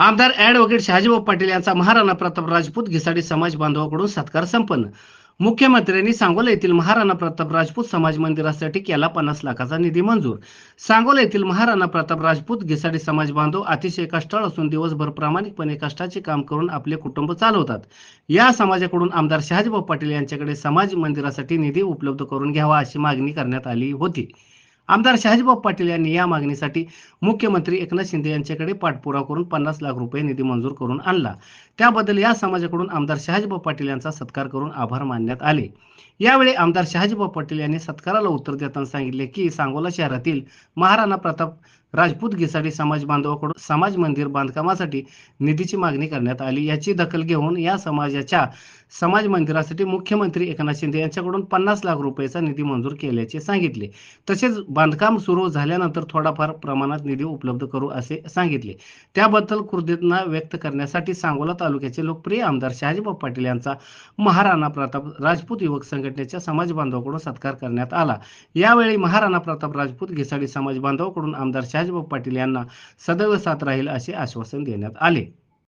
आमदार ऍडव्होकेट शहाजीभाऊ पाटील यांचा महाराणा प्रताप राजपूत घिसाडी समाज बांधवाकडून सत्कार संपन्न. मुख्यमंत्र्यांनी सांगोला येथील महाराणा प्रताप राजपूत समाज मंदिरासाठी केला पन्नास लाखाचा निधी मंजूर. सांगोला येथील महाराणा प्रताप राजपूत घिसाडी समाज बांधव अतिशय कष्टाळ असून दिवसभर प्रामाणिकपणे कष्टाचे काम करून आपले कुटुंब चालवतात. या समाजाकडून आमदार शहाजीभाऊ पाटील यांच्याकडे समाज मंदिरासाठी निधी उपलब्ध करून घ्यावा अशी मागणी करण्यात आली होती. आमदार शहाजीबाब पाटील यांनी या मागणीसाठी मुख्यमंत्री एकनाथ शिंदे यांच्याकडे पाठपुरावा करून पन्नास लाख रुपये निधी मंजूर करून आणला. त्याबद्दल या समाजाकडून आमदार शहाजीबाब पाटील यांचा सत्कार करून आभार मानण्यात आले. यावेळी आमदार शहाजीभाऊ पाटील यांनी सत्काराला उत्तर देताना सांगितले की सांगोला शहरातील महाराणा प्रताप राजपूत घिसाडी समाज बांधवाकडून समाज मंदिर बांधकामासाठी निधीची मागणी करण्यात आली. याची दखल घेऊन या समाजाच्या समाज मंदिरासाठी मुख्यमंत्री एकनाथ शिंदे यांच्याकडून पन्नास लाख रुपयाचा निधी मंजूर केल्याचे सांगितले. तसेच बांधकाम सुरू झाल्यानंतर थोडाफार प्रमाणात निधी उपलब्ध करू असे सांगितले. त्याबद्दल कृतज्ञता व्यक्त करण्यासाठी सांगोला तालुक्याचे लोकप्रिय आमदार शहाजीभाऊ पाटील यांचा महाराणा प्रताप राजपूत युवक संघटनेच्या समाज बांधवाकडून सत्कार करण्यात आला. यावेळी महाराणा प्रताप राजपूत घिसाडी समाज बांधवाकडून आमदार शहाजीबाब पाटील यांना सदैव साथ राहील असे आश्वासन देण्यात आले.